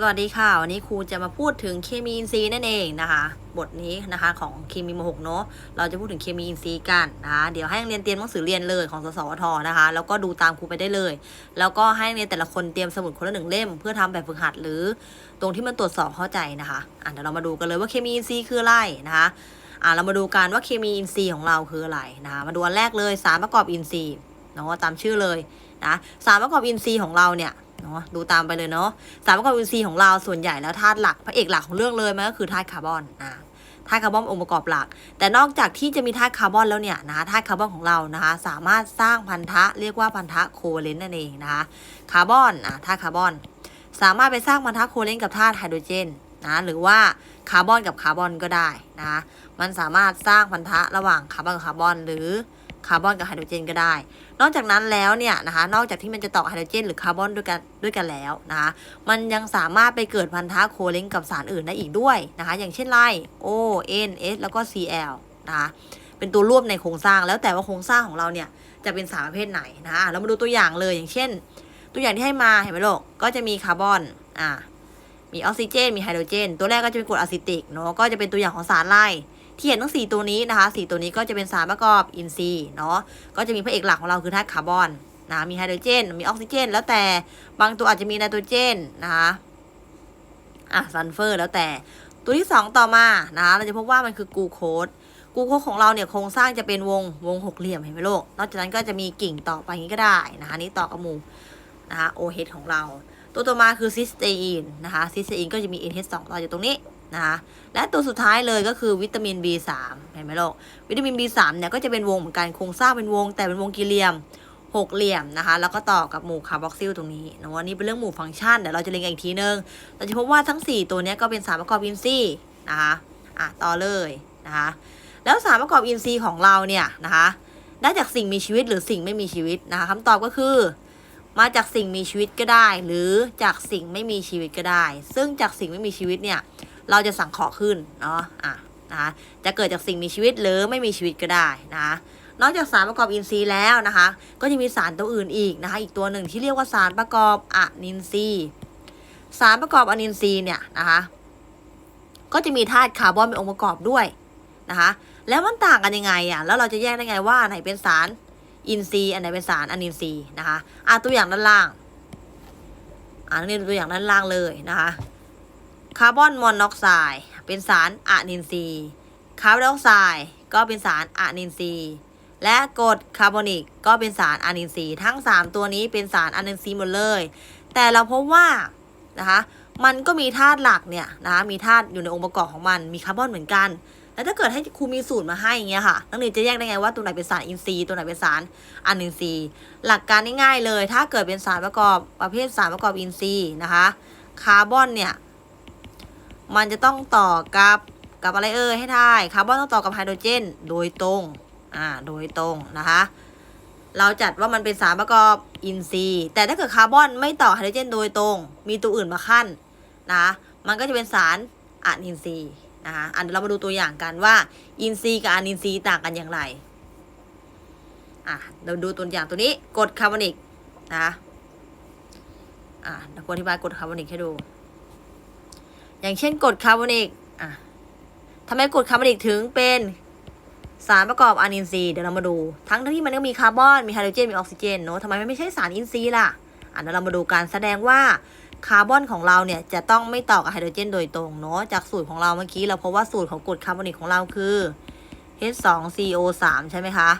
สวัสดีค่ะวันนี้ครูจะมาพูดถึงเคมีอินทรีย์นั่นเองนะคะ บทนี้นะคะของเคมีมหกเนาะเราจะพูดถึงเคมีอินทรีย์กันนะคะเดี๋ยวให้นักเรียนเตรียมหนังสือเรียนเลยของสสวทนะคะ แล้วก็ดูตามครูไปได้เลย แล้วก็ให้นักเรียนแต่ละคนเตรียมสมุดคนละหนึ่งเล่ม เพื่อทำแบบฝึกหัดหรือ ตรงที่มันตรวจสอบเข้าใจนะคะอะเดี๋ยวเรามาดูกันเลยว่าเคมีอินทรีย์คืออะไรนะคะอะเรามาดูกันว่าเคมีอินทรีย์ของเราคืออะไรนะคะมาดูอันแรกเลยสารประกอบอินทรีย์เนาะตามชื่อเลยนะสารประกอบอินทรีย์ของเราเนี่ย เนาะดูตามไปเลยเนาะสารประกอบอินทรีย์ของเราส่วนใหญ่แล้วธาตุหลักพระเอกหลักของเรื่องเลยมันก็คือธาตุคาร์บอนอ่าธาตุคาร์บอนเป็นองค์ประกอบหลัก แต่นอกจากที่จะมีธาตุคาร์บอนแล้วเนี่ยนะคะธาตุคาร์บอนของเรานะคะสามารถสร้างพันธะเรียกว่าพันธะโคเวเลนต์นั่นเองนะคะคาร์บอนอะธาตุคาร์บอน สามารถไปสร้างพันธะโคเวเลนต์กับธาตุไฮโดรเจนนะหรือว่าคาร์บอนกับคาร์บอนก็ได้นะคะมันสามารถสร้างพันธะระหว่างคาร์บอนกับคาร์บอนหรือ คาร์บอนกับไฮโดรเจนก็ได้ นอกจากนั้นแล้วเนี่ยนะคะ นอกจากที่มันจะต่อไฮโดรเจน หรือคาร์บอนด้วยกันด้วยกันแล้วนะคะ มันยังสามารถไปเกิดพันธะโคเลนต์กับสารอื่นได้อีกด้วยนะคะ อย่างเช่นไร O N S แล้วก็ Cl นะคะเป็นตัวร่วมในโครงสร้างแล้วแต่ว่าโครงสร้างของเราเนี่ยจะเป็นสารประเภทไหนนะคะเรามาดูตัวอย่างเลยอย่างเช่น ตัวอย่างที่ให้มาเห็นไหมลูกก็จะมีคาร์บอนอ่ามีออกซิเจน มีไฮโดรเจน ตัวแรกก็จะเป็นกรดอะซิติกเนาะก็จะเป็นตัวอย่างของสารไล่ ที่เห็นทั้งสี่ตัวนี้นะคะสี่ตัวนี้ก็จะเป็นสารประกอบอินทรีย์เนาะก็จะมีพระเอกหลักของเราคือธาตุคาร์บอนนะมีไฮโดรเจน มีออกซิเจน แล้วแต่บางตัวอาจจะมีไนโตรเจนนะคะอะซัลเฟอร์แล้วแต่ตัวที่สองต่อมานะคะเราจะพบว่ามันคือกูโคสกูโคสของเราเนี่ยโครงสร้างจะเป็นวงวงหกเหลี่ยมเห็นไหมลูกนอกจากนั้นก็จะมีกิ่งต่อไปอย่างนี้ก็ได้นะคะนี่ต่อกับหมูนะคะ OH ของเรา ตัวต่อมาคือซิสเตอีนนะคะซิสเตอีนก็จะมี NH2 ต่ออยู่ตรงนี้ นะคะและตัวสุดท้ายเลยก็คือวิตามิน B3 เห็นไหมลูกวิตามิน B3 เนี่ยก็จะเป็นวงเหมือนกันโครงสร้างเป็นวง แต่เป็นวงกี่เหลี่ยมหกเหลี่ยมนะคะ แล้วก็ต่อกับหมู่คาร์บอกซิลตรงนี้นะวันนี้เป็นเรื่องหมู่ฟังก์ชันเดี๋ยวเราจะเรียนกันอีกทีนึงเราจะพบว่าทั้ง 4 ตัวเนี้ยก็เป็นสารประกอบอินทรีย์นะคะอะต่อเลยนะคะแล้วสารประกอบอินทรีย์ของเราเนี่ยนะคะได้จากสิ่งมีชีวิตหรือสิ่งไม่มีชีวิตนะคะคำตอบก็คือ มาจากสิ่งมีชีวิตก็ได้ หรือจากสิ่งไม่มีชีวิตก็ได้ ซึ่งจากสิ่งไม่มีชีวิตเนี่ย เราจะสั่งเคราะห์ขึ้นเนาะอะนะคะจะเกิดจากสิ่งมีชีวิตหรือไม่มีชีวิตก็ได้นะคะนอกจากสารประกอบอินทรีย์แล้วนะคะ ก็จะมีสารตัวอื่นอีกนะคะ อีกตัวหนึ่งที่เรียกว่าสารประกอบอะนินทรีย์สารประกอบอะนินทรีย์เนี่ยนะคะ ก็จะมีธาตุคาร์บอนเป็นองค์ประกอบด้วยนะคะ แล้วมันต่างกันยังไงอะแล้วเราจะแยกได้ไงว่าไหนเป็นสารอินทรีย์อันไหนเป็นสารอะนินทรีย์นะคะอะตัวอย่างด้านล่างอ่านี่ตัวอย่างด้านล่างเลยนะคะ คาร์บอนมอนอกไซด์เป็นสารอะนินทรีย์คาร์บอนไดออกไซด์ก็เป็นสารอะนินทรีย์และกรดคาร์บอนิกก็เป็นสารอะนินทรีย์ทั้ง 3 ตัวนี้เป็นสารอะนินทรีย์หมดเลย แต่เราพบว่านะคะมันก็มีธาตุหลักเนี่ยนะคะมีธาตุอยู่ในองค์ประกอบของมันมีคาร์บอนเหมือนกัน แล้วถ้าเกิดให้ครูมีสูตรมาให้อย่างเงี้ยค่ะนักเรียนจะแยกได้ไงว่าตัวไหนเป็นสารอินทรีย์ตัวไหนเป็นสารอะนินทรีย์ หลักการง่ายๆเลย ถ้าเกิดเป็นสารประกอบประเภทสารประกอบอินทรีย์นะคะคาร์บอนเนี่ย มันจะต้องต่อกับกับอะไรเอ่ยให้ทายคาร์บอนต้องต่อกับไฮโดรเจน โดยตรง อ่า โดยตรงนะคะ เราจัดว่ามันเป็นสารประกอบอินทรีย์ แต่ถ้าเกิดคาร์บอนไม่ต่อไฮโดรเจน โดยตรง มีตัวอื่นมาขั้นนะะมันก็จะเป็นสารอะนินทรีย์นะคะอันเดี๋ยวเรามาดูตัวอย่างกันว่า อินทรีย์กับอะนินทรีย์ต่างกันอย่างไร อะ เราดูตัวอย่างตัวนี้กรดคาร์บอนิกนะอะเดี๋ยวครูอธิบายกรดคาร์บอนิกให้ดู อย่างเช่นกรดคาร์บอนิกอะทำไมกรดคาร์บอนิกถึงเป็นสารประกอบอนินทรีย์เดี๋ยวเรามาดู ทั้งที่มันก็มีคาร์บอน มีไฮโดรเจน มีออกซิเจนเนอะทำไมมันไม่ใช่สารอินทรีย์ล่ะ อะเดี๋ยวเรามาดูกันแสดงว่าคาร์บอนของเราเนี่ยจะต้องไม่ต่อกับไฮโดรเจนโดยตรงเนาะ จากสูตรของเราเมื่อกี้เราพบว่าสูตรของกรดคาร์บอนิกของเราคือ H2CO3 ใช่ไหมคะ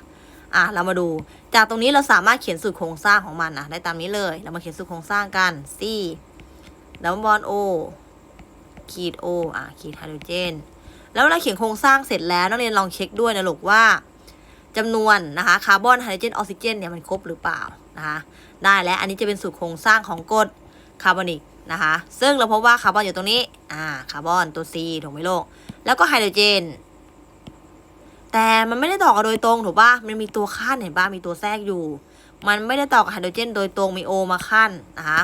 อะเรามาดู จากตรงนี้เราสามารถเขียนสูตรโครงสร้างของมันนะได้ตามนี้เลย เรามาเขียนสูตรโครงสร้างกัน C ดับเบิลบอล O ขีด O อะขีดไฮโดรเจน แล้วเวลาเขียนโครงสร้างเสร็จแล้วนักเรียนลองเช็คด้วยนะลูกว่าจำนวนนะคะคาร์บอนไฮโดรเจนออกซิเจนเนี่ยมันครบหรือเปล่านะคะได้แล้วอันนี้จะเป็นสูตรโครงสร้างของกรดคาร์บอนิกนะคะซึ่งเราพบว่าคาร์บอนอยู่ตรงนี้อ่าคาร์บอนตัว C ถูกไหมลูกแล้วก็ไฮโดรเจน แต่มันไม่ได้ต่อกันโดยตรงถูกปะมันมีตัวขั้นเห็นปะมีตัวแทรกอยู่ มันไม่ได้ต่อกับไฮโดรเจน โดยตรงมีโอมาขั้นนะคะ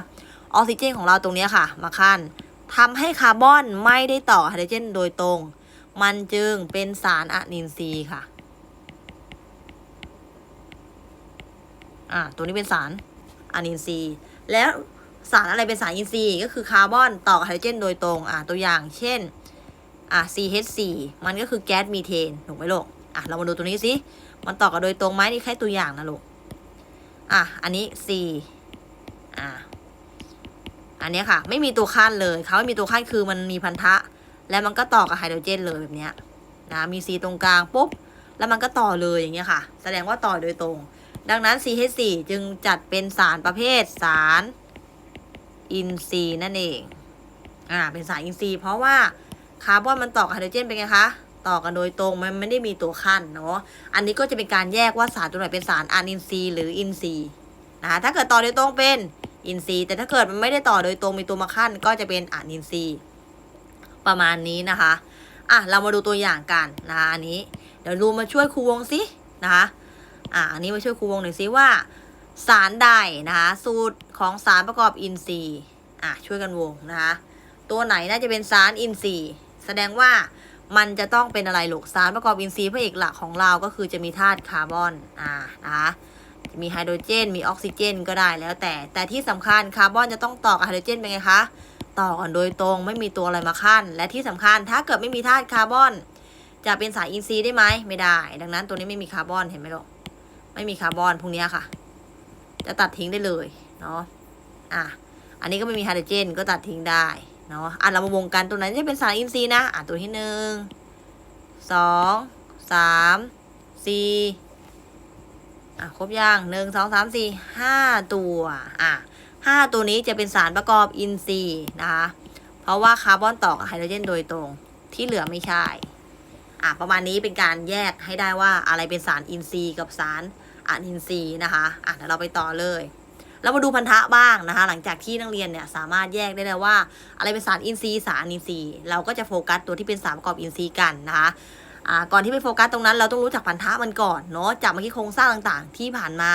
ออกซิเจนของเราตรงนี้ค่ะ มาขั้น ทำให้คาร์บอนไม่ได้ต่อไฮโดรเจนโดยตรง มันจึงเป็นสารอะนินทรีย์ค่ะ อ่า ตัวนี้เป็นสารอะนินทรีย์ แล้วสารอะไรเป็นสารอินทรีย์ก็คือคาร์บอนต่อไฮโดรเจนโดยตรง อะตัวอย่าง เช่น อะ CH4 มันก็คือแก๊สมีเทน ถูกไหมลูก อะ เรามาดูตัวนี้สิ มันต่อกับโดยตรงไหมนี่แค่ตัวอย่างนะลูก อะ อันนี้ C อะ อันนี้ค่ะ ไม่มีตัวขั้นเลยเขาไม่มีตัวขั้นคือมันมีพันธะ แล้วมันก็ต่อกับไฮโดรเจนเลยแบบเนี้ยนะมี C ตรงกลางปุ๊บแล้วมันก็ต่อเลยอย่างเงี้ยค่ะ แสดงว่าต่อโดยตรง ดังนั้น CH4 จึงจัดเป็นสารประเภทสารอินทรีย์นั่นเองอ่าเป็นสารอินทรีย์เพราะว่าคาร์บอนมันต่อกับไฮโดรเจนเป็นไงคะต่อกันโดยตรงมันไม่ได้มีตัวขั้นเนาะ อันนี้ก็จะเป็นการแยกว่าสารตัวไหนเป็นสารอะอินทรีย์หรืออินทรีย์นะคะถ้าเกิดต่อโดยตรงเป็น อินทรีย์ แต่ถ้าเกิดมันไม่ได้ต่อโดยตรงมีตัวมาขั้น ก็จะเป็นอะอินทรีย์ ประมาณนี้นะคะอะเรามาดูตัวอย่างกันนะคะอันนี้ เดี๋ยวดูมาช่วยครูวงสินะคะอะอันนี้มาช่วยครูวงหน่อยสิว่า สารใดนะคะสูตรของสารประกอบอินทรีย์อะช่วยกันวงนะคะตัวไหนน่าจะเป็นสารอินทรีย์แสดงว่ามันจะต้องเป็นอะไรหลกสารประกอบอินทรีย์พระเอกหลักของเราก็คือจะมีธาตุคาร์บอนอ่านะคะ จะมีไฮโดรเจน มีออกซิเจน ก็ได้แล้วแต่ แต่ที่สำคัญคาร์บอนจะต้องต่อกับไฮโดรเจนเป็นไงคะ ต่อกันโดยตรงไม่มีตัวอะไรมาขั้น และที่สำคัญถ้าเกิดไม่มีธาตุคาร์บอน จะเป็นสารอินทรีย์ได้ไหมไม่ได้ ดังนั้นตัวนี้ไม่มีคาร์บอนเห็นไหมลูกไม่มีคาร์บอนพวกนี้ค่ะ จะตัดทิ้งได้เลยเนาะอะอันนี้ก็ไม่มีไฮโดรเจนก็ตัดทิ้งได้เนาะอะเรามาวงกันตัวไหนจะเป็นสารอินทรีย์นะอะตัวที่หนึ่งสองสามสี่ อะครบยังหนึ่งสองสามสี่ห้าตัวอะห้าตัวนี้จะเป็นสารประกอบอินทรีย์นะคะ เพราะว่าคาร์บอนต่อกับไฮโดรเจนโดยตรงที่เหลือไม่ใช่อะประมาณนี้เป็นการแยกให้ได้ว่าอะไรเป็นสารอินทรีย์กับสารอะอินทรีย์นะคะอะเดี๋ยวเราไปต่อเลยเรามาดูพันธะบ้างนะคะ หลังจากที่นักเรียนเนี่ยสามารถแยกได้แล้วว่า อะไรเป็นสารอินทรีย์สารอินทรีย์เราก็จะโฟกัสตัวที่เป็นสารประกอบอินทรีย์กันนะคะ ก่อนที่ไปโฟกัสตรงนั้นเราต้องรู้จักพันธะมันก่อนเนาะจากเมื่อกี้โครงสร้างต่างๆ ที่ผ่านมา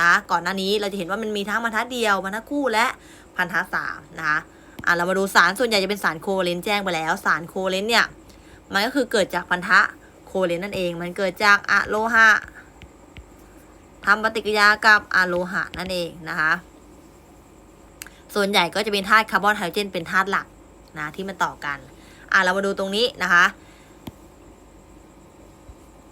นะก่อนหน้านี้เราจะเห็นว่ามันมีทั้งพันธะเดียวพันธะคู่และพันธะสามนะคะอ่าเรามาดูสารส่วนใหญ่จะเป็นสารโคเลนแจ้งไปแล้ว สารโคเลนเนี่ยมันก็คือเกิดจากพันธะโคเลนนั่นเอง มันเกิดจากอะโลหะทำปฏิกิริยากับอะโลหะนั่นเองนะคะส่วนใหญ่ก็จะเป็นธาตุคาร์บอนไฮโดรเจนเป็นธาตุหลักนะที่มันต่อกันอะเรามาดูตรงนี้นะคะ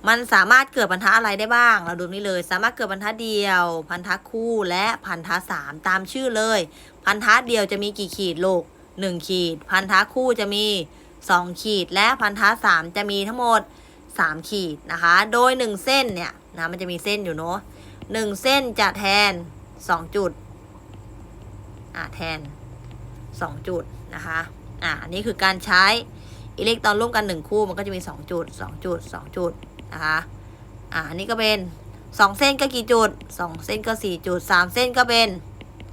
มันสามารถเกิดพันธะอะไรได้บ้าง เราดูนี่เลย สามารถเกิดพันธะเดียว พันธะคู่และพันธะสามตามชื่อเลย พันธะเดียวจะมีกี่ขีดลูกหนึ่งขีด พันธะคู่จะมี2ขีด และพันธะ3จะมีทั้งหมด3ขีดนะคะ โดย1เส้นเนี่ยนะมันจะมีเส้นอยู่เนาะหนึ่งเส้นจะแทน2จุดอ่าแทน2จุดนะคะอ่าอันนี้คือการใช้อิเล็กตรอนร่วมกัน1คู่มันก็จะมี2จุด2จุด2จุด นะคะอ่านนี้ก็เป็น2เส้นก็กี่จุด2เส้นก็4จุด3เส้นก็เป็น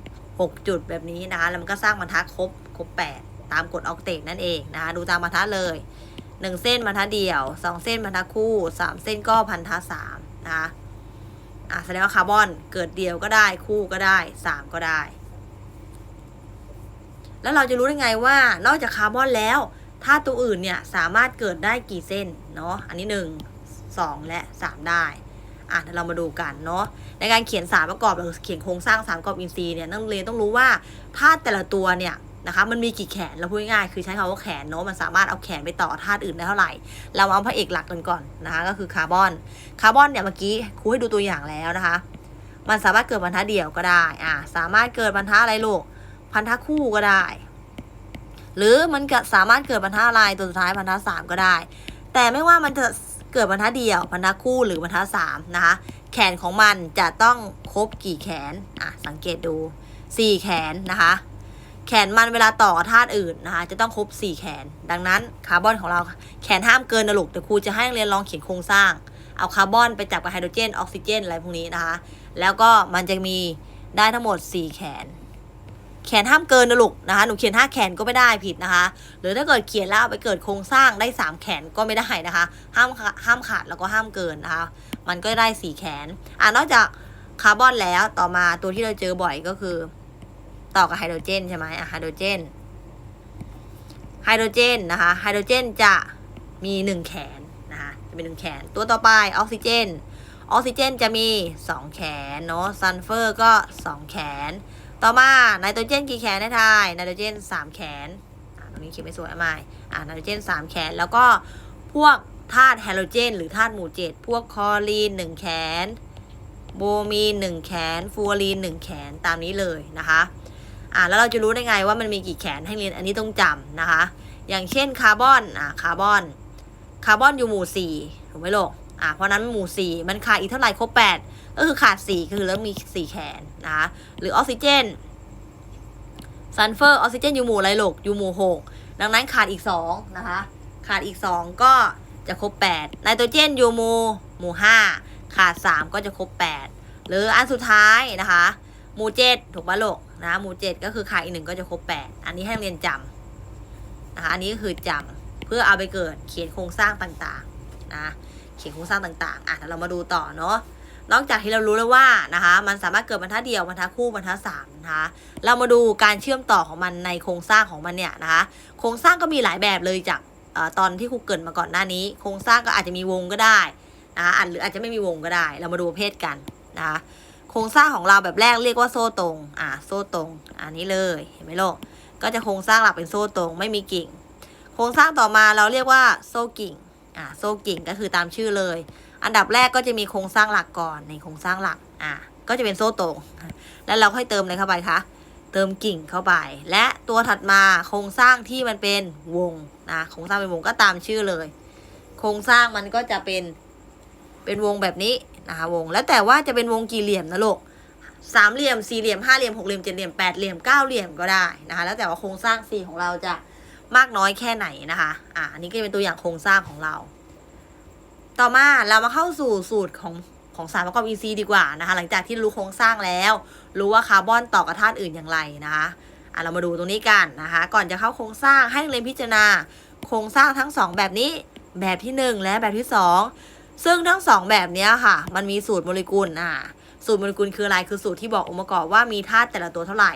6จุดแบบนี้นะคะแล้วมันก็สร้างบรรทัดครบครบ8ตามกฎออกเตกนั่นเองนะคะดูตามบรรทัดเลย1เส้นบรรทัดเดียว2เส้นบรรทัดคู่3เส้นก็พันธะ3นะคะอะแสดงว่าคาร์บอนเกิดเดียวก็ได้คู่ก็ได้3ก็ได้ แล้วเราจะรู้ได้ไงว่านอกจากคาร์บอนแล้วธาตุตัวอื่นเนี่ยสามารถเกิดได้กี่เส้นเนาะอันนี้1 2 และ 3 ได้อะเดี๋ยวเรามาดูกันเนาะในการเขียนสารประกอบหรือเขียนโครงสร้างสารประกอบอินทรีย์เนี่ยนักเรียนต้องรู้ว่าธาตุแต่ละตัวเนี่ยนะคะมันมีกี่แขนเราพูดง่ายคือใช้คำว่าแขนเนาะมันสามารถเอาแขนไปต่อธาตุอื่นได้เท่าไหร่ เราเอาพระเอกหลักกันก่อนนะคะก็คือคาร์บอนคาร์บอนเนี่ยเมื่อกี้ครูให้ดูตัวอย่างแล้วนะคะ มันสามารถเกิดบรรทัดเดี่ยวก็ได้อะสามารถเกิดบรรทัดอะไรลูกพันธะคู่ก็ได้ หรือมันก็สามารถเกิดบรรทัดอะไรตัวสุดท้ายบรรทัดสามก็ได้ แต่ไม่ว่ามันจะ เกิดบรรทัดเดียวบรรทัดคู่หรือบรรทัดสามนะคะแขนของมันจะต้องครบกี่แขนอะสังเกตดู 4 แขนนะคะ แขนมันเวลาต่อธาตุอื่นนะคะจะต้องครบ 4 แขน ดังนั้นคาร์บอนของเราแขนห้ามเกินนะลูกแต่ครูจะให้นักเรียนลองเขียนโครงสร้าง เอาคาร์บอนไปจับกับไฮโดรเจนออกซิเจนอะไรพวกนี้นะคะ แล้วก็มันจะมีได้ทั้งหมด 4 แขน แขนห้ามเกินนะลูกนะคะ หนูเขียน 5 แขนก็ไม่ได้ผิดนะคะ หรือถ้าเกิดเขียนแล้วไปเกิดโครงสร้างได้ 3 แขนก็ไม่ได้นะคะ ห้ามห้ามขาดแล้วก็ห้ามเกินนะคะ มันก็ได้สี่แขน อ่านอกจากคาร์บอนแล้วต่อมาตัวที่เราเจอบ่อยก็คือ ต่อกับไฮโดรเจนใช่ไหมอะไฮโดรเจน ไฮโดรเจนนะคะ ไฮโดรเจนจะมีหนึ่งแขนนะคะ จะมีหนึ่งแขน ตัวต่อไปออกซิเจน ออกซิเจนจะมีสองแขนเนาะ ซัลเฟอร์ก็สองแขน ต่อมาไนโตรเจนกี่แขนได้ทายไนโตรเจนสามแขนอ่าตรงนี้เขียนไม่สวยอะไม่อ่าไนโตรเจนสามแขน แล้วก็พวกธาตุไฮโดรเจน หรือธาตุหมู่เจ็ดพวกคลอรีนหนึ่งแขน โบมีนหนึ่งแขนฟลูออรีนหนึ่งแขนตามนี้เลยนะคะอ่าแล้วเราจะรู้ได้ไงว่ามันมีกี่แขนให้เรียนอันนี้ต้องจำนะคะ อย่างเช่นคาร์บอนอ่าคาร์บอนคาร์บอนอยู่หมู่สี่ถูกไหมลูก อ่าเพราะนั้นหมู่สี่มันขาดอีกเท่าไหร่ครบแปดก็คือขาดสี่คือเริ่มมีสีแขนนะคะหรือออกซิเจนซัลเฟอร์ออกซิเจนอยู่หมู่อะไรหลกอยู่หมู่หกดังนั้นขาดอีกสองนะคะขาดอีกสองก็จะครบแปดไนโตรเจนอยู่หมู่หมู่ห้าขาดสามก็จะครบแปดหรืออันสุดท้ายนะคะ หมู่เจ็ดถูกปะลูกนะหมู่เจ็ดก็คือขาดอีกหนึ่งก็จะครบแปดอันนี้ให้เรียนจำนะคะอันนี้ก็คือจำเพื่อเอาไปเกิดเขียนโครงสร้างต่างๆนะ เขียนโครงสร้างต่างๆอะเดี๋ยวเรามาดูต่อเนาะนอกจากที่เรารู้แล้วว่านะคะมันสามารถเกิดบรรทัดเดียวบรรทัดคู่บรรทัดสามนะคะเรามาดูการเชื่อมต่อของมันในโครงสร้างของมันเนี่ยนะคะโครงสร้างก็มีหลายแบบเลยจากอตอนที่ครูเกินมาก่อนหน้านี้ โครงสร้างก็อาจจะมีวงก็ได้นะคะอาจหรืออาจจะไม่มีวงก็ได้ เรามาดูประเภทกันนะคะโครงสร้างของเราแบบแรกเรียกว่าโซ่ตรงอะโซ่ตรงอันนี้เลยเห็นไหมโลกก็จะโครงสร้างหลักเป็นโซ่ตรงไม่มีกิ่ง โครงสร้างต่อมาเราเรียกว่าโซ่กิ่ง อ่าโซ่กิ่งก็คือตามชื่อเลย อันดับแรกก็จะมีโครงสร้างหลักก่อนในโครงสร้างหลักอ่าก็จะเป็นโซ่ตรง แล้วเราค่อยเติมอะไรเข้าไปคะเติมกิ่งเข้าไป และตัวถัดมาโครงสร้างที่มันเป็นวงนะโครงสร้างเป็นวงก็ตามชื่อเลย โครงสร้างมันก็จะเป็นเป็นวงแบบนี้นะคะวง แล้วแต่ว่าจะเป็นวงกี่เหลี่ยมนะลูกสามเหลี่ยมสี่เหลี่ยมห้าเหลี่ยมหกเหลี่ยมเจ็ดเหลี่ยมแปดเหลี่ยมเก้าเหลี่ยมก็ได้นะคะแล้วแต่ว่าโครงสร้างสี่ของเราจะ มากน้อยแค่ไหนนะคะ อ่าอันนี้ก็จะเป็นตัวอย่างโครงสร้างของเรา ต่อมาเรามาเข้าสู่สูตรของของสารประกอบอินทรีย์ดีกว่านะคะ หลังจากที่รู้โครงสร้างแล้ว รู้ว่าคาร์บอนต่อกับธาตุอื่นอย่างไรนะคะอะเรามาดูตรงนี้กันนะคะ ก่อนจะเข้าโครงสร้างให้นักเรียนพิจารณา โครงสร้างทั้งสองแบบนี้แบบที่หนึ่งและแบบที่สองซึ่งทั้งสองแบบนี้ค่ะ มันมีสูตรโมเลกุลอ่าสูตรโมเลกุลคืออะไรคือสูตรที่บอกองค์ประกอบว่ามีธาตุแต่ละตัวเท่าไหร่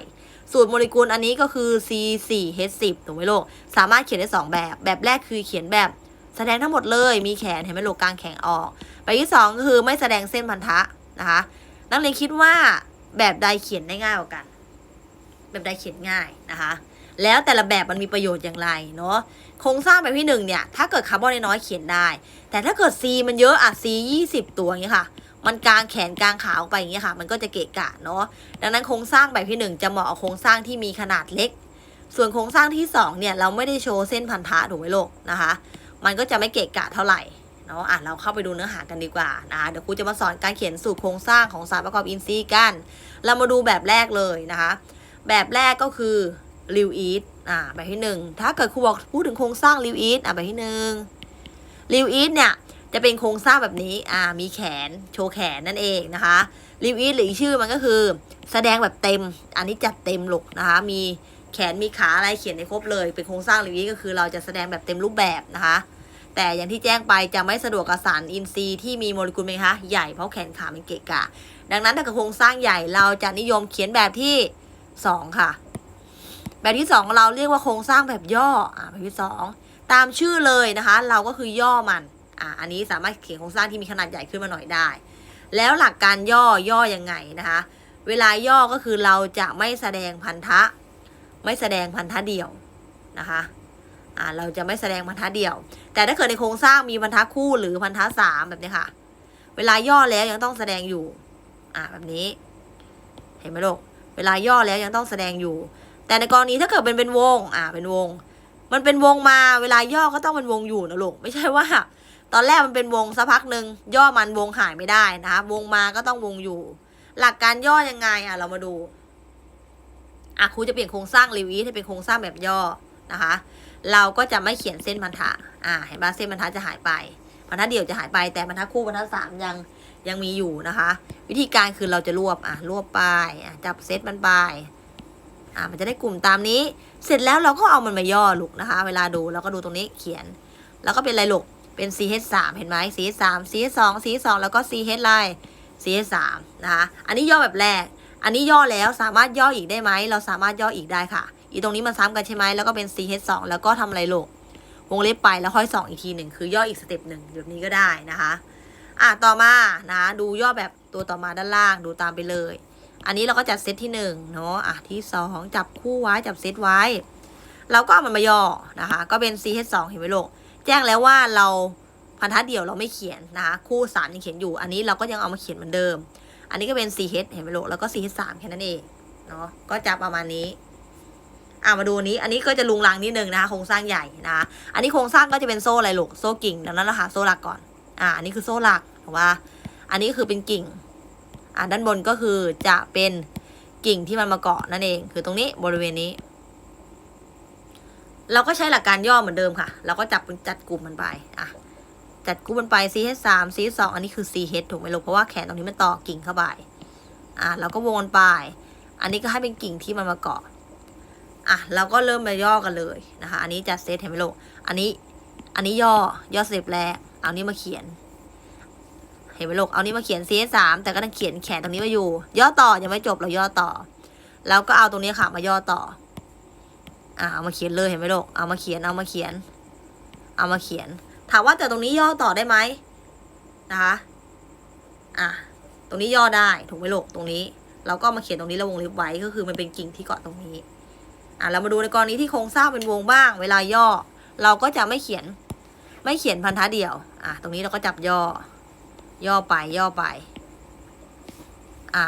สูตรโมเลกุลอันนี้ก็คือ C4H10 ถูกไหมลูก สามารถเขียนได้ 2 แบบ แบบแรกคือเขียนแบบแสดงทั้งหมดเลย มีแขนเห็นไหมลูกกลางแขนออก แบบที่ 2 ก็คือไม่แสดงเส้นพันธะนะคะ นักเรียนคิดว่าแบบใดเขียนได้ง่ายกว่ากัน แบบใดเขียนง่ายนะคะ แล้วแต่ละแบบมันมีประโยชน์อย่างไรเนาะ โครงสร้างแบบที่หนึ่งเนี่ย ถ้าเกิดคาร์บอนน้อยเขียนได้ แต่ถ้าเกิด C มันเยอะอะ C 20 ตัวอย่างเงี้ยค่ะ มันกลางแขนกลางขาออกไปอย่างเงี้ยค่ะ มันก็จะเกะกะเนาะดังนั้นโครงสร้างแบบที่หนึ่งจะเหมาะกับโครงสร้างที่มีขนาดเล็ก ส่วนโครงสร้างที่สองเนี่ย เราไม่ได้โชว์เส้นพันธะถูกไหมลูกนะคะ มันก็จะไม่เกะกะเท่าไหร่เนาะอะเราเข้าไปดูเนื้อหากันดีกว่านะคะเดี๋ยวครูจะมาสอนการเขียนสูตรโครงสร้างของสารประกอบอินทรีย์กัน เรามาดูแบบแรกเลยนะคะ แบบแรกก็คือริวอีทอ่าแบบที่หนึ่งถ้าเกิดครูบอกพูดถึงโครงสร้างริวอีทอะแบบที่หนึ่งริวอีทเนี่ย จะเป็นโครงสร้างแบบนี้อ่ามีแขนโชว์แขนนั่นเองนะคะริวอีทหรืออีกชื่อมันก็คือ แสดงแบบเต็ม อันนี้จัดเต็มหลกนะคะ มีแขนมีขาอะไรเขียนในครบเลย เป็นโครงสร้างริวอีทก็คือเราจะแสดงแบบเต็มรูปแบบนะคะ แต่อย่างที่แจ้งไปจะไม่สะดวกกับสารอินทรีย์ที่มีโมเลกุลไหมคะใหญ่เพราะแขนขามันเกะกะ ดังนั้นถ้าเกิดโครงสร้างใหญ่เราจะนิยมเขียนแบบที่สองค่ะ แบบที่สองเราเรียกว่าโครงสร้างแบบย่ออ่าแบบที่สองตามชื่อเลยนะคะ เราก็คือย่อมัน อ่าอันนี้สามารถเขียนโครงสร้างที่มีขนาดใหญ่ขึ้นมาหน่อยได้ แล้วหลักการย่อย่อยังไงนะคะ เวลาย่อก็คือเราจะไม่แสดงพันธะ ไม่แสดงพันธะเดี่ยวนะคะอ่าเราจะไม่แสดงพันธะเดี่ยว แต่ถ้าเกิดในโครงสร้างมีพันธะคู่หรือพันธะสามแบบนี้ค่ะ เวลาย่อแล้วยังต้องแสดงอยู่อ่าแบบนี้ เห็นไหมลูกเวลาย่อแล้วยังต้องแสดงอยู่ แต่ในกรณีถ้าเกิดเป็นเป็นวง อ่าเป็นวง มันเป็นวงมาเวลาย่อก็ต้องเป็นวงอยู่นะลูกไม่ใช่ว่า ตอนแรกมันเป็นวงสักพักหนึ่งย่อมันวงหายไม่ได้นะคะ วงมาก็ต้องวงอยู่ หลักการย่อยังไงอะเรามาดูอะครูจะเปลี่ยนโครงสร้างรีวีให้เป็นโครงสร้างแบบย่อนะคะ เราก็จะไม่เขียนเส้นบรรทัดอ่าเห็นปะเส้นบรรทัดจะหายไปบรรทัดเดี่ยวจะหายไปแต่บรรทัดคู่บรรทัดสามยังยังมีอยู่นะคะ วิธีการคือเราจะรวบอะรวบไปอะจับเซตมันไปอ่ามันจะได้กลุ่มตามนี้ เสร็จแล้วเราก็เอามันมาย่อลูกนะคะ เวลาดูเราก็ดูตรงนี้เขียน แล้วก็เป็นอะไรลูก เป็น CH3 เห็นไหม CH3 CH2 CH2 แล้วก็ CH อะไร CH3 นะคะ อันนี้ย่อแบบแรก อันนี้ย่อแล้วสามารถย่ออีกได้ไหม เราสามารถย่ออีกได้ค่ะ อีตรงนี้มันซ้ำกันใช่ไหม แล้วก็เป็น CH2 แล้วก็ทำอะไรลูกวงเล็บไปแล้วค่อยสองอีกทีหนึ่งคือย่ออีกสเต็ปหนึ่งแบบนี้ก็ได้นะคะ อะต่อมานะดูย่อแบบตัวต่อมาด้านล่างดูตามไปเลย อันนี้เราก็จัดเซตที่หนึ่งเนาะ อะที่สองจับคู่ไว้จับเซตไว้ เราก็เอามันมาย่อนะคะ ก็เป็น CH2 เห็นไหมลูก แจ้งแล้วว่าเราพันธะเดี่ยวเราไม่เขียนนะคะคู่สามยังเขียนอยู่ อันนี้เราก็ยังเอามาเขียนเหมือนเดิม อันนี้ก็เป็น CH เห็นไหมลูกแล้วก็ CH3 แค่นั้นเองเนาะก็จะประมาณนี้อะมาดูนี้ อันนี้ก็จะลุงลังนิดนึงนะคะโครงสร้างใหญ่นะคะอันนี้โครงสร้างก็จะเป็นโซ่อะไรลูกโซ่กิ่งดังนั้นนะคะโซ่หลักก่อน อะอันนี้คือโซ่หลักถูกปะอันนี้คือเป็นกิ่ง อะด้านบนก็คือจะเป็นกิ่งที่มันมาเกาะนั่นเอง คือตรงนี้บริเวณนี้ เราก็ใช้หลักการย่อเหมือนเดิมค่ะ เราก็จับจัดกลุ่มมันไปอะจัดกลุ่มมันไป CH สาม CH สองอันนี้คือ CH ถูกไหมลูกเพราะว่าแขนตรงนี้มันต่อกิ่งเข้าไปอะเราก็วงมันไป อันนี้ก็ให้เป็นกิ่งที่มันมาเกาะอะเราก็เริ่มมาย่อกันเลยนะคะ อันนี้จัดเซตเห็นไหมลูกอันนี้อันนี้ย่อย่อสเต็ปแรกเอานี้มาเขียน เห็นไหมลูกเอานี้มาเขียน CH สามแต่ก็ต้องเขียนแขนตรงนี้มาอยู่ ย่อต่อยังไม่จบเราย่อต่อ แล้วก็เอาตรงนี้ค่ะมาย่อต่อ อ่าเอามาเขียนเลยเห็นไหมลูกเอามาเขียนเอามาเขียน เอามาเขียน ถามว่าแต่ตรงนี้ย่อต่อได้ไหมนะคะอะตรงนี้ย่อได้ถูกไหมลูกตรงนี้ เราก็มาเขียนตรงนี้แล้ววงเล็บไว้ก็คือมันเป็นกิ่งที่เกาะตรงนี้อะเรามาดูในกรณีที่โครงสร้างเป็นวงบ้าง เวลาย่อ เราก็จะไม่เขียนไม่เขียนพันธะเดี่ยวอะตรงนี้เราก็จับย่อ ย่อไปย่อไป อะ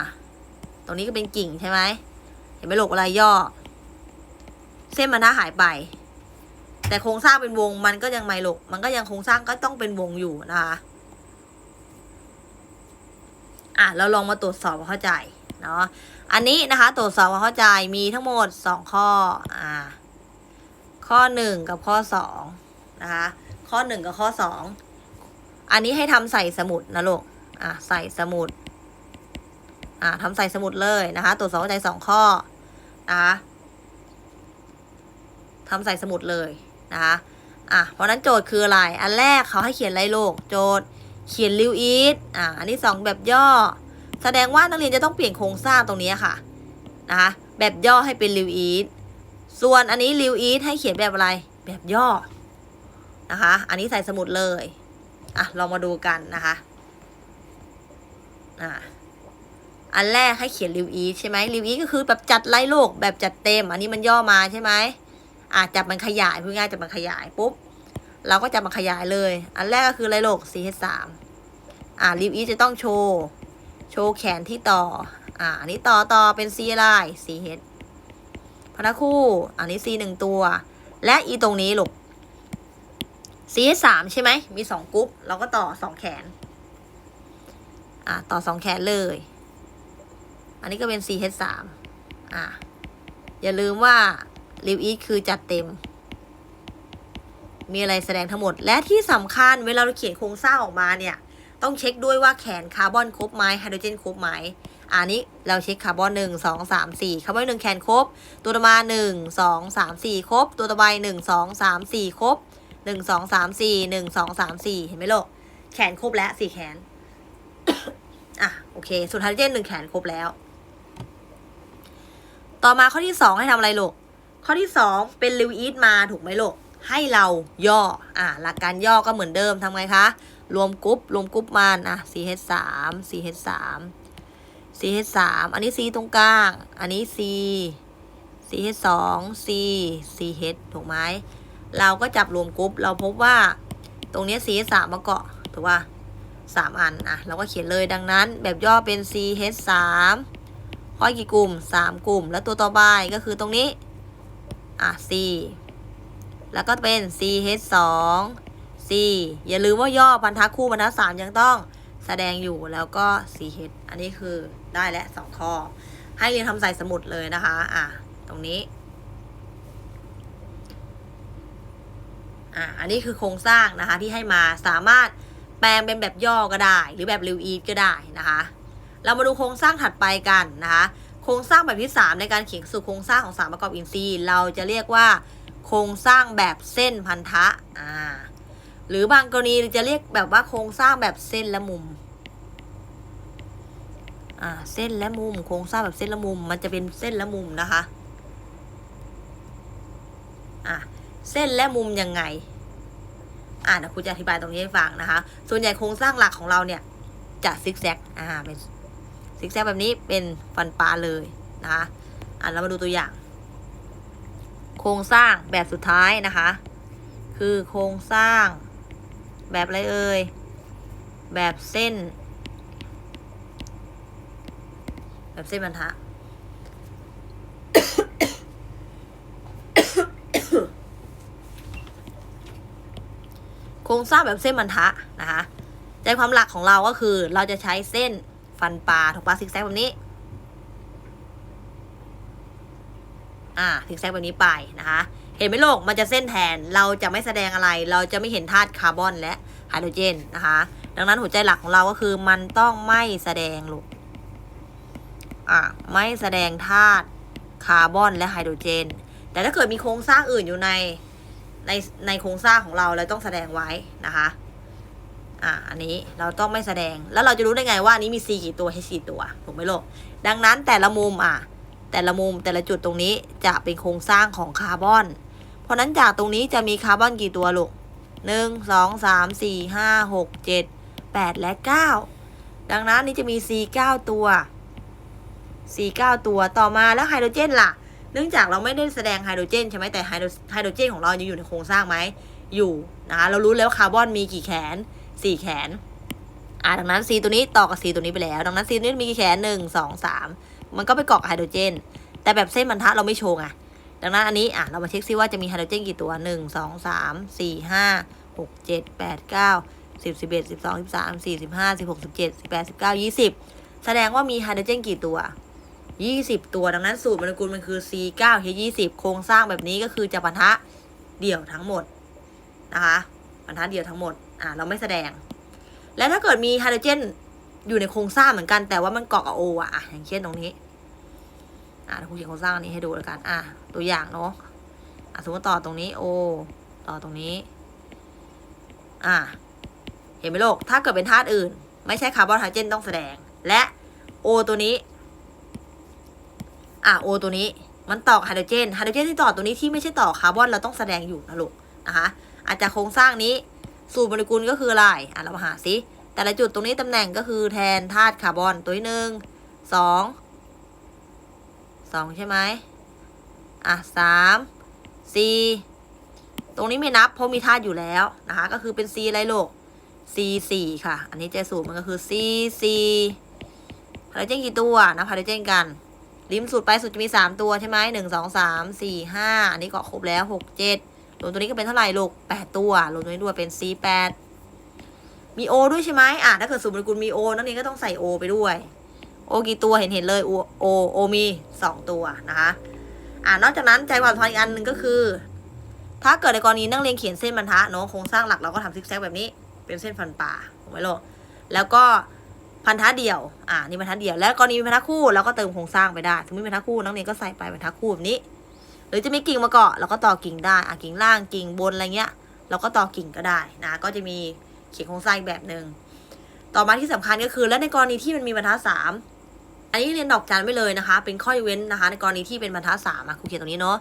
ตรงนี้ก็เป็นกิ่งใช่ไหมเห็นไหมลูกเวลาย่อ เส้นมันนะหายไป แต่โครงสร้างเป็นวงมันก็ยังไม่หลกมันก็ยังโครงสร้างก็ต้องเป็นวงอยู่นะคะอะเราลองมาตรวจสอบความเข้าใจเนาะอันนี้นะคะตรวจสอบความเข้าใจมีทั้งหมดสองข้ออ่าข้อหนึ่งกับข้อสองนะคะข้อหนึ่งกับข้อสองอันนี้ให้ทำใส่สมุดนะลูกอะใส่สมุดอ่าทำใส่สมุดเลยนะคะ ตรวจสอบเข้าใจสองข้อนะคะ ทำใส่สมุดเลยนะคะอะเพราะนั้นโจทย์คืออะไร อันแรกเขาให้เขียนไรลูกโจทย์เขียนริวอีทอะอันที่สองแบบย่อ แสดงว่านักเรียนจะต้องเปลี่ยนโครงสร้างตรงนี้ค่ะนะคะแบบย่อให้เป็นริวอีทส่วนอันนี้ริวอีทให้เขียนแบบอะไร แบบย่อนะคะ อันนี้ใส่สมุดเลยอะลองมาดูกันนะคะอ่าอันแรกให้เขียนริวอีใช่ไหมริวอีก็คือแบบจัดไล่โลกแบบจัดเต็ม อันนี้มันย่อมาใช่ไหม อะจับมันขยายพูดง่ายจับมันขยายปุ๊บเราก็จับมันขยายเลย อันแรกก็คือไล่โลก CH สามอะริวอีจะต้องโชว์ โชว์แขนที่ต่อ อะอันนี้ต่อต่อเป็น C อะไร CH พนักคู่ อันนี้ C หนึ่งตัว และอีตรงนี้ลูก CH สามใช่ไหม มีสองกรุ๊ป เราก็ต่อสองแขน อะต่อสองแขนเลย อันนี้ก็เป็น CH3 อะอย่าลืมว่า r e v e a t คือจัดเต็ม มีอะไรแสดงทั้งหมด และที่สำคัญเวลาเราเขียนโครงสร้างออกมาเนี่ย ต้องเช็คด้วยว่าแขนคาร์บอนครบไหมไฮโดรเจนครบไหมอันนี้เราเช็คคาร์บอนหนึ่งสองสามสี่คาร์บอนหนึ่งแขนครบ ตัวต่อมาหนึ่งสองสามสี่ครบ ตัวต่อไปหนึ่งสองสามสี่ครบหนึ่งสองสามสี่หนึ่งสองสามสี่เห็นไหมลูกแขนครบแล้วสี่แขนอะโอเคสุดไฮโดรเจนหนึ่งแขนครบแล้ว ต่อมาข้อที่สองให้ทำอะไรลูก ข้อที่สองเป็นริวอีทมาถูกไหมลูกให้เราย่ออะหลักการย่อก็เหมือนเดิมทำไงคะ รวมกรุ๊ปรวมกรุ๊ปมันอะ CH สาม CH สาม CH สามอันนี้ C ตรงกลาง อันนี้ C CH สอง C CH ถูกไหมเราก็จับรวมกรุ๊ปเราพบว่าตรงเนี้ย CH สามมาเกาะถูกป่ะสามอันอะเราก็เขียนเลยดังนั้นแบบย่อเป็น CH สามข้อกี่กลุ่มสามกลุ่ม แล้วตัวต่อไปก็คือตรงนี้ อะ C แล้วก็เป็น CH สอง C อย่าลืมว่าย่อพันธะคู่พันธะสามยังต้องแสดงอยู่แล้วก็ CH อันนี้คือได้และสองข้อ ให้เรียนทำใส่สมุดเลยนะคะ อะ ตรงนี้อะอันนี้คือโครงสร้างนะคะที่ให้มาสามารถแปลงเป็นแบบย่อก็ได้ หรือแบบริวอีทก็ได้นะคะ เรามาดูโครงสร้างถัดไปกันนะคะ ครงสร้างแบบที่ 3 ในการเขียนสู่โครงสร้างของสารประกอบอินทรีย์ เราจะเรียกว่า โครงสร้างแบบเส้นพันธะอ่าหรือบางกรณีจะเรียกแบบว่าโครงสร้างแบบเส้นและมุมอ่าเส้นและมุม โครงสร้างแบบเส้นและมุม มันจะเป็นเส้นและมุมนะคะอะเส้นและมุมยังไงอ่าเดี๋ยวครูจะอธิบายตรงนี้ให้ฟังนะคะ ส่วนใหญ่โครงสร้างหลักของเราเนี่ยจะซิกแซกอ่าเป็น ซิกแซกแบบนี้เป็นฟันปลาเลยนะคะอะเรามาดูตัวอย่าง โครงสร้างแบบสุดท้ายนะคะ คือโครงสร้างแบบอะไรเอ่ยแบบเส้น แบบเส้นบรรทัดโครงสร้างแบบเส้นบรรทัดนะคะใจความหลักของเราก็คือเราจะใช้เส้น ฟันปลาถูกปะซิกแซกแบบนี้ อ่าซิกแซกแบบนี้ไปนะคะ เห็นไหมโลกมันจะเส้นแทนเราจะไม่แสดงอะไร เราจะไม่เห็นธาตุคาร์บอนและไฮโดรเจนนะคะ ดังนั้นหัวใจหลักของเราก็คือมันต้องไม่แสดงลูกอ่าไม่แสดงธาตุคาร์บอนและไฮโดรเจน แต่ถ้าเกิดมีโครงสร้างอื่นอยู่ในในในโครงสร้างของเราเราต้องแสดงไว้นะคะ อ่าอันนี้เราต้องไม่แสดงแล้วเราจะรู้ได้ไงว่าอันนี้มี C กี่ตัว H กี่ตัวถูกไหมลูกดังนั้นแต่ละมุมอะแต่ละมุมแต่ละจุดตรงนี้จะเป็นโครงสร้างของคาร์บอน เพราะนั้นจากตรงนี้จะมีคาร์บอนกี่ตัวลูกหนึ่งสองสามสี่ห้าหกเจ็ดแปดและเก้าดังนั้นนี่จะมี C เก้าตัว C เก้าตัวต่อมาแล้วไฮโดรเจนล่ะ เนื่องจากเราไม่ได้แสดงไฮโดรเจนใช่ไหมแต่ไฮโดรไฮโดรเจนของเรายังอยู่ในโครงสร้างไหมอยู่นะคะเรารู้แล้วคาร์บอนมีกี่แขน สี่แขน อ่าดังนั้น C ตัวนี้ต่อกับ C ตัวนี้ไปแล้ว ดังนั้น C ตัวนี้มีกี่แขนหนึ่งสองสามมันก็ไปเกาะกับไฮโดรเจน แต่แบบเส้นบรรทัดเราไม่โชว์ไงดังนั้นอันนี้อะเรามาเช็คซิว่าจะมีไฮโดรเจนกี่ตัวหนึ่งสองสามสี่ห้าหกเจ็ดแปดเก้าสิบสิบเอ็ดสิบสองสิบสามสี่สิบห้าสิบหกสิบเจ็ดสิบแปดสิบเก้ายี่สิบแสดงว่ามีไฮโดรเจนกี่ตัวยี่สิบตัวดังนั้นสูตรโมเลกุลมันคือ C 9 H 20 โครงสร้างแบบนี้ก็คือจะปะทะเดี่ยวทั้งหมดนะคะปะทะเดี่ยวทั้งหมด อ่าเราไม่แสดง และถ้าเกิดมีไฮโดรเจนอยู่ในโครงสร้างเหมือนกันแต่ว่ามันเกาะกับ O อะอะอย่างเช่นตรงนี้ อ่าครูเขียนโครงสร้างนี้ให้ดูแล้วกัน อะตัวอย่างเนาะอะสมมติต่อตรงนี้ O ต่อตรงนี้ อะเห็นไหมโลกถ้าเกิดเป็นธาตุอื่น ไม่ใช่คาร์บอนไฮโดรเจนต้องแสดง และ O ตัวนี้ อะ O ตัวนี้มันต่อไฮโดรเจนไฮโดรเจนที่ต่อตัวนี้ที่ไม่ใช่ต่อคาร์บอนเราต้องแสดงอยู่นะลูกนะคะอาจจะโครงสร้างนี้ สูตรโมเลกุลก็คืออะไรอะเรามาหาสิแต่ละจุดตรงนี้ตำแหน่งก็คือแทนธาตุคาร์บอนตัวที่หนึ่งสองสองใช่ไหมอะสามสี่ตรงนี้ไม่นับเพราะมีธาตุอยู่แล้วนะคะ ก็คือเป็น C อะไรลูก C สี่ค่ะ อันนี้เจสูตรมันก็คือ C สี่ไฮโดรเจนกี่ตัวนะไฮโดรเจนกัน ริมสุดไปสุดจะมีสามตัวใช่ไหมหนึ่งสองสามสี่ห้าอันนี้ก็ครบแล้วหกเจ็ด รวมตัวนี้ก็เป็นเท่าไหร่ลูกแปดตัวรวมตัวนี้ด้วยเป็น C แปดมี O ด้วยใช่ไหมอะถ้าเกิดสูตรโมเลกุลมี O นั่นเองก็ต้องใส่ O ไปด้วย O กี่ตัวเห็นเห็นเลย O O O มีสองตัวนะคะอ่านอกจากนั้นใจความสำคัญอีกอันหนึ่งก็คือ ถ้าเกิดในกรณีนักเรียนเขียนเส้นบรรทัดเนาะโครงสร้างหลักเราก็ทำซิกแซกแบบนี้ เป็นเส้นฟันปลาถูกไหมลูกแล้วก็พันธะเดี่ยว อ่า นี่บรรทัดเดี่ยว แล้วกรณีมีบรรทัดคู่ เราก็เติมโครงสร้างไปได้ สมมติบรรทัดคู่ นักเรียนก็ใส่ไปบรรทัดคู่แบบนี้ หรือจะมีกิ่งมาเกาะเราก็ต่อกิ่งได้อะกิ่งล่างกิ่งบนอะไรเงี้ย เราก็ต่อกิ่งก็ได้นะก็จะมีเขียนโครงสร้างอีกแบบหนึ่งต่อมาที่สำคัญก็คือ และในกรณีที่มันมีบรรทัดสามอันนี้เรียนดอกจันไว้เลยนะคะ เป็นข้อยกเว้นนะคะ ในกรณีที่เป็นบรรทัดสามอะครูเขียนตรงนี้เนาะ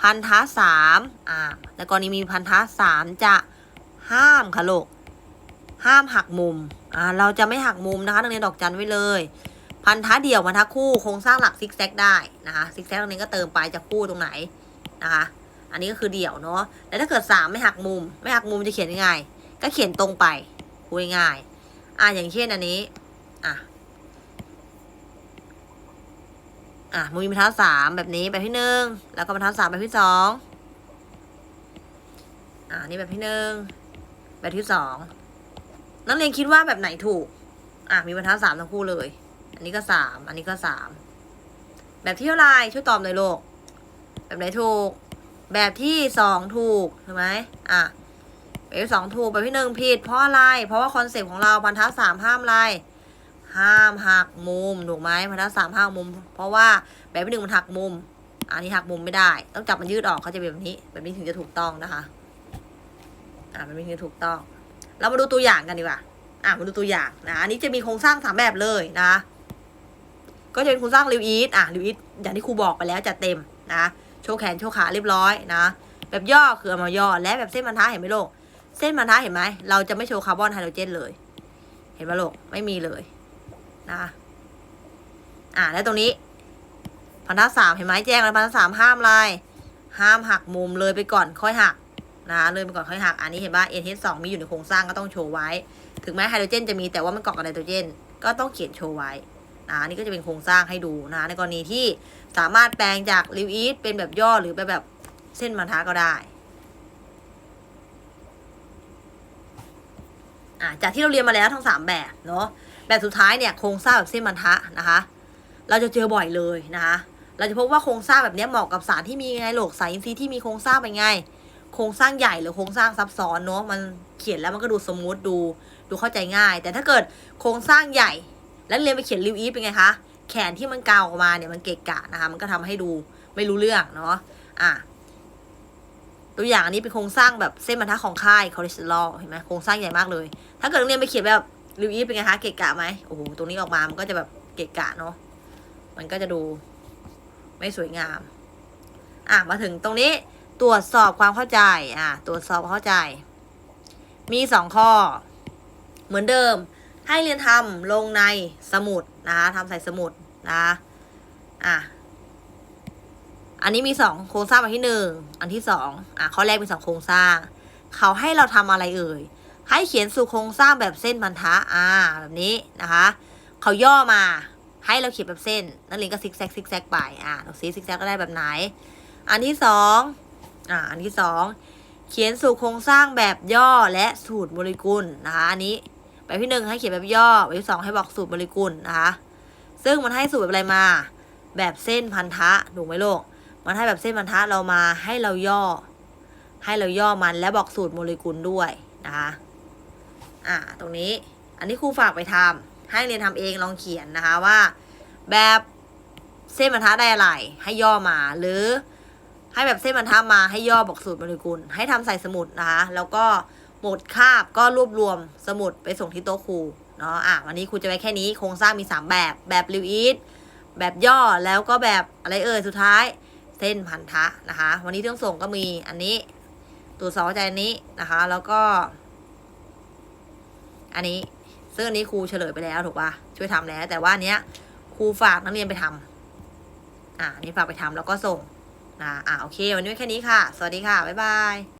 พันธะสามอ่าในกรณีมีพันธะสามจะห้ามค่ะลูกห้ามหักมุมอ่าเราจะไม่หักมุมนะคะนักเรียนดอกจันไว้เลย พันธะเดี่ยวพันธะคู่โครงสร้างหลักซิกแซกได้นะคะซิกแซกตรงนี้ก็เติมไปจะคู่ตรงไหนนะคะ อันนี้ก็คือเดี่ยวเนาะแต่ถ้าเกิดสามไม่หักมุม ไม่หักมุมจะเขียนยังไงก็เขียนตรงไปพูดง่ายอ่าอย่างเช่นอันนี้อะอะมือมีบรรทัดสามแบบนี้แบบที่หนึ่งแล้วก็บรรทัดสามแบบที่สองอ่านี่แบบที่หนึ่งแบบที่สองนักเรียนคิดว่าแบบไหนถูก อะมีบรรทัดสามทั้งคู่เลย อันนี้ก็สาม อันนี้ก็สาม แบบที่เท่าไรช่วยตอบหน่อยลูก แบบไหนถูก แบบที่สองถูกถูกไหมอะ แบบที่สองถูก แบบที่หนึ่งผิด เพราะอะไร เพราะว่าคอนเซปต์ของเราบรรทัดสามห้ามอะไรห้ามหักมุมถูกไหมบรรทัดสามห้ามมุม เพราะว่าแบบที่หนึ่งมันหักมุม อันนี้หักมุมไม่ได้ ต้องจับมันยืดออกเขาจะเป็นแบบนี้ แบบนี้ถึงจะถูกต้องนะคะ อ่าแบบนี้ถึงจะถูกต้อง เรามาดูตัวอย่างกันดีกว่า อ่ามาดูตัวอย่างนะ อันนี้จะมีโครงสร้างสามแบบเลยนะ ก็จะเป็นโครงสร้างริวอีทอะริวอีทอย่างที่ครูบอกไปแล้วจัดเต็มนะโชว์แขนโชว์ขาเรียบร้อยนะ แบบย่อคือเอามาย่อและแบบเส้นบรรทัดเห็นไหมโลกเส้นบรรทัดเห็นไหมเราจะไม่โชว์คาร์บอนไฮโดรเจนเลย เห็นไหมโลกไม่มีเลยนะอ่าแล้วตรงนี้พันธะสามเห็นไหมแจ้งแล้วพันธะสามห้ามอะไรห้ามหักมุมเลยไปก่อนค่อยหักนะเลยไปก่อนค่อยหักอันนี้เห็นว่า NH 2มีอยู่ในโครงสร้างก็ต้องโชว์ไว้ ถึงแม้ไฮโดรเจนจะมีแต่ว่ามันเกาะกับไนโตรเจน ก็ต้องเขียนโชว์ไว้ นะอันนี่ก็จะเป็นโครงสร้างให้ดูนะในกรณีที่สามารถแปลงจากลิวอีทเป็นแบบย่อหรือแบบแบบเส้นมันทะก็ได้อะจากที่เราเรียนมาแล้วทั้งสามแบบเนาะแบบสุดท้ายเนี่ยโครงสร้างแบบเส้นมันทะนะคะ เราจะเจอบ่อยเลยนะคะเราจะพบว่าโครงสร้างแบบนี้เหมาะกับสารที่มีไงโหลกสายอินทรีย์ที่มีโครงสร้างเป็นไง โครงสร้างใหญ่หรือโครงสร้างซับซ้อนเนาะมันเขียนแล้วมันก็ดูสมูทดูดูเข้าใจง่าย แต่ถ้าเกิดโครงสร้างใหญ่ แล้วเรียนไปเขียนริวอีฟเป็นไงคะ แขนที่มันเกาออกมาเนี่ยมันเกะกะนะคะ มันก็ทำให้ดูไม่รู้เรื่องเนาะ อะ ตัวอย่างอันนี้เป็นโครงสร้างแบบเส้นบรรทัดของค่ายคอเลสเตอรอลเห็นไหมโครงสร้างใหญ่มากเลย ถ้าเกิดนักเรียนไปเขียนแบบริวอีฟเป็นไงคะ เกะกะไหมโอ้โห ตรงนี้ออกมา มันก็จะแบบเกะกะเนาะ มันก็จะดูไม่สวยงาม อะ มาถึงตรงนี้ตรวจสอบความเข้าใจ อะ ตรวจสอบความเข้าใจ มีสองข้อ เหมือนเดิม ให้เรียนทำลงในสมุดนะคะทำใส่สมุดนะคะอะอันนี้มีสองโครงสร้างแบบที่หนึ่งอันที่สองอะข้อแรกเป็นสองโครงสร้าง เขาให้เราทำอะไรเอ่ย ให้เขียนสู่โครงสร้างแบบเส้นบรรทัดอ่าแบบนี้นะคะ เขาย่อมาให้เราเขียนแบบเส้น นักเรียนก็ซิกแซกซิกแซกไปอ่าเราซีซิกแซกก็ได้แบบไหน อันที่สองอ่าอันที่สองเขียนสู่โครงสร้างแบบย่อและสูตรโมเลกุลนะคะอันนี้ แบบที่หนึ่งให้เขียนแบบย่อ แบบที่สองให้บอกสูตรโมเลกุลนะคะ ซึ่งมันให้สูตรแบบอะไรมา แบบเส้นพันธะถูกไหมลูก มันให้แบบเส้นพันธะเรามาให้เราย่อ ให้เราย่อมันและบอกสูตรโมเลกุลด้วยนะคะ อ่า ตรงนี้ อันนี้ครูฝากไปทำให้เรียนทำเองลองเขียนนะคะว่า แบบเส้นบรรทัดได้อะไร ให้ย่อมา หรือให้แบบเส้นบรรทัดมาให้ย่อบอกสูตรโมเลกุล ให้ทำใส่สมุดนะคะ แล้วก็ มดคาบก็รวบรวมสมุดไปส่งที่โต๊ะครูเนาะอะวันนี้ครูจะไว้แค่นี้โครงสร้างมี 3 แบบ แบบลิวอีทแบบย่อแล้วก็แบบอะไรเอ่ยสุดท้าย เส้นพันธะนะคะ วันนี้ที่ต้องส่งก็มีอันนี้ตัวสองใจอันนี้นะคะ แล้วก็ อันนี้ซึ่งอันนี้ครูเฉลยไปแล้วถูกปะช่วยทำแล้ว แต่ว่าอันเนี้ยครูฝากนักเรียนไปทำอ่านนี้ฝากไปทำแล้วก็ส่งนะอ่าโอเค วันนี้แค่นี้ค่ะ สวัสดีค่ะ บ๊ายบาย